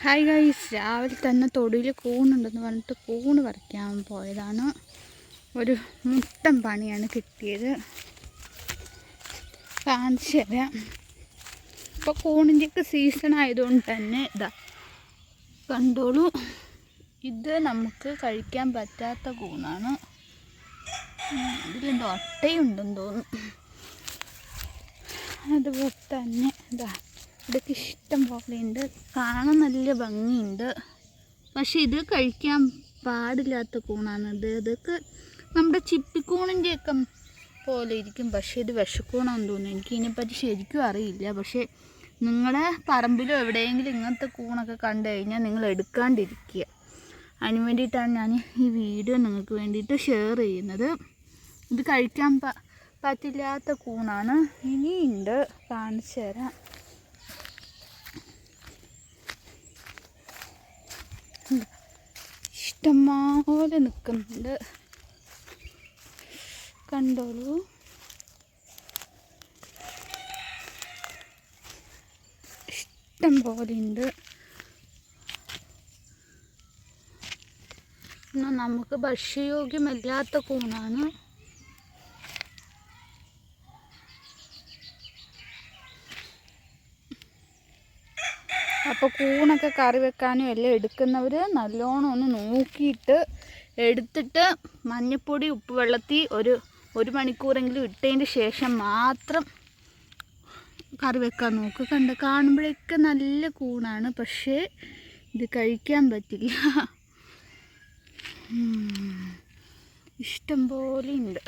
Hi guys രാവിലെ തന്നെ തൊടിയിൽ കൂണുണ്ടെന്ന് പറഞ്ഞിട്ട് കൂണ് പറിക്കാൻ പോയതാണ്. ഒരു മുട്ടൻ പണിയാണ് കിട്ടിയത്. കാണിച്ചു തരാം. ഇപ്പോൾ കൂണിന്റെയൊക്കെ സീസൺ ആയതുകൊണ്ട് തന്നെ ഇതാ കണ്ടോളൂ. ഇത് നമുക്ക് കഴിക്കാൻ പറ്റാത്ത കൂണാണ്. ഇതിലെന്തോ ഒട്ടയുണ്ടെന്ന് തോന്നുന്നു. അതുപോലെ തന്നെ ഇതാ ഇതൊക്കെ ഇഷ്ടം പോലെ ഉണ്ട് കാണാൻ നല്ല ഭംഗിയുണ്ട്. പക്ഷെ ഇത് കഴിക്കാൻ പാടില്ലാത്ത കൂണാണ് ഇത് ഇതൊക്കെ നമ്മുടെ ചിപ്പിക്കൂണിന്റെയൊക്കെ പോലെ ഇരിക്കും. പക്ഷേ ഇത് വിഷക്കൂണാന്ന് തോന്നുന്നു. എനിക്ക് ഇതിനെപ്പറ്റി ശരിക്കും അറിയില്ല. പക്ഷേ നിങ്ങളുടെ പറമ്പിലോ എവിടെയെങ്കിലും ഇങ്ങനത്തെ കൂണൊക്കെ കണ്ടു കഴിഞ്ഞാൽ നിങ്ങൾ എടുക്കാണ്ടിരിക്കുക. അതിന് വേണ്ടിയിട്ടാണ് ഞാൻ ഈ വീഡിയോ നിങ്ങൾക്ക് വേണ്ടിയിട്ട് ഷെയർ ചെയ്യുന്നത്. ഇത് കഴിക്കാൻ പറ്റില്ലാത്ത കൂണാണ്. ഇനിയുണ്ട്. കാണിച്ചു തരാം. ഇഷ്ടംപോലെ നിൽക്കുന്നുണ്ട്. കണ്ടോളൂ. ഇഷ്ടം പോലെ ഉണ്ട് എന്നാൽ നമുക്ക് ഭക്ഷ്യയോഗ്യമല്ലാത്ത കൂണാണ്. അപ്പോൾ കൂണൊക്കെ കറി വെക്കാനും എല്ലാം എടുക്കുന്നവർ നല്ലോണം ഒന്ന് നോക്കിയിട്ട് എടുത്തിട്ട് മഞ്ഞപ്പൊടി ഉപ്പ് വെള്ളത്തിൽ ഒരു ഒരു മണിക്കൂറെങ്കിലും ഇട്ടതിന് ശേഷം മാത്രം കറി വെക്കാൻ നോക്ക്. കണ്ട് കാണുമ്പോഴൊക്കെ നല്ല കൂണാണ് പക്ഷേ ഇത് കഴിക്കാൻ പറ്റില്ല. ഇഷ്ടം പോലെ ഉണ്ട്.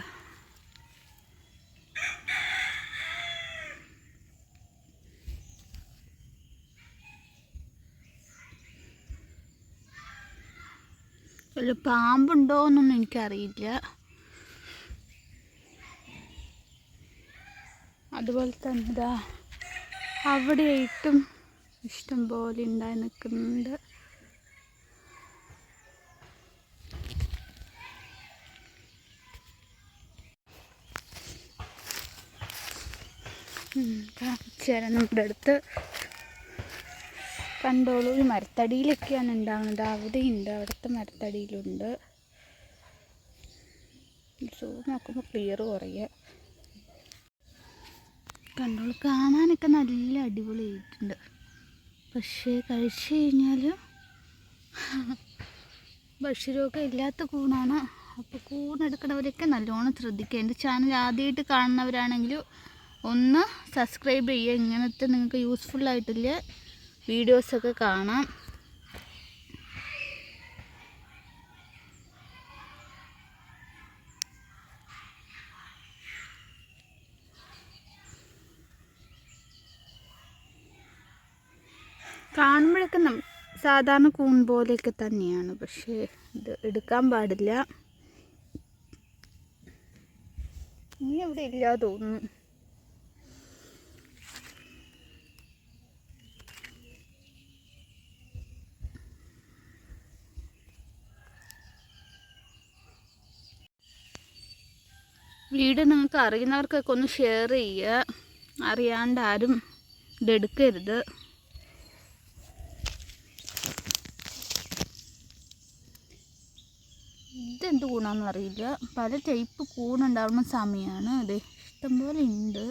ഒരു പാമ്പുണ്ടോ എന്നൊന്നും എനിക്കറിയില്ല. അതുപോലെ തന്നെ ഇതാ അവിടെയായിട്ടും ഇഷ്ടം പോലെ ഉണ്ടായി നിൽക്കുന്നുണ്ട്. ചേരാൻ നമ്മുടെ അടുത്ത് കണ്ടോളൂ. ഈ മരത്തടിയിലൊക്കെയാണ് ഉണ്ടാവുന്നത്. അവിടെയുണ്ട് അവിടുത്തെ മരത്തടിയിലുണ്ട്. സൂം നോക്കുമ്പോൾ ക്ലിയർ കുറയുക കണ്ടോളൂ. കാണാനൊക്കെ നല്ല അടിപൊളി ആയിട്ടുണ്ട്. പക്ഷേ കഴിച്ചു കഴിഞ്ഞാൽ ഭക്ഷ്യരോഗം ഇല്ലാത്ത കൂണാണ്. അപ്പോൾ കൂണെടുക്കുന്നവരൊക്കെ നല്ലോണം ശ്രദ്ധിക്കുക. എന്റെ ചാനൽ ആദ്യമായിട്ട് കാണുന്നവരാണെങ്കിലും ഒന്ന് സബ്സ്ക്രൈബ് ചെയ്യുക. ഇങ്ങനത്തെ നിങ്ങൾക്ക് യൂസ്ഫുൾ ആയിട്ടില്ല? വീഡിയോസൊക്കെ കാണാം. കാണുമ്പോഴൊക്കെ നം സാധാരണ കൂൺ പോലെയൊക്കെ തന്നെയാണ്. പക്ഷേ ഇത് എടുക്കാൻ പാടില്ല. ഇനി അവിടെ ഇല്ല തോന്നുന്നു. വീഡിയോ നിങ്ങൾക്ക് അറിയുന്നവർക്കൊക്കെ ഒന്ന് ഷെയർ ചെയ്യുക. അറിയാണ്ട് ആരും ഇതെടുക്കരുത് ഇതെന്ത് കൂണാന്നറിയില്ല പല ടൈപ്പ് കൂണുണ്ടാവുന്ന സമയമാണ് അതെ ഇഷ്ടംപോലെ ഉണ്ട്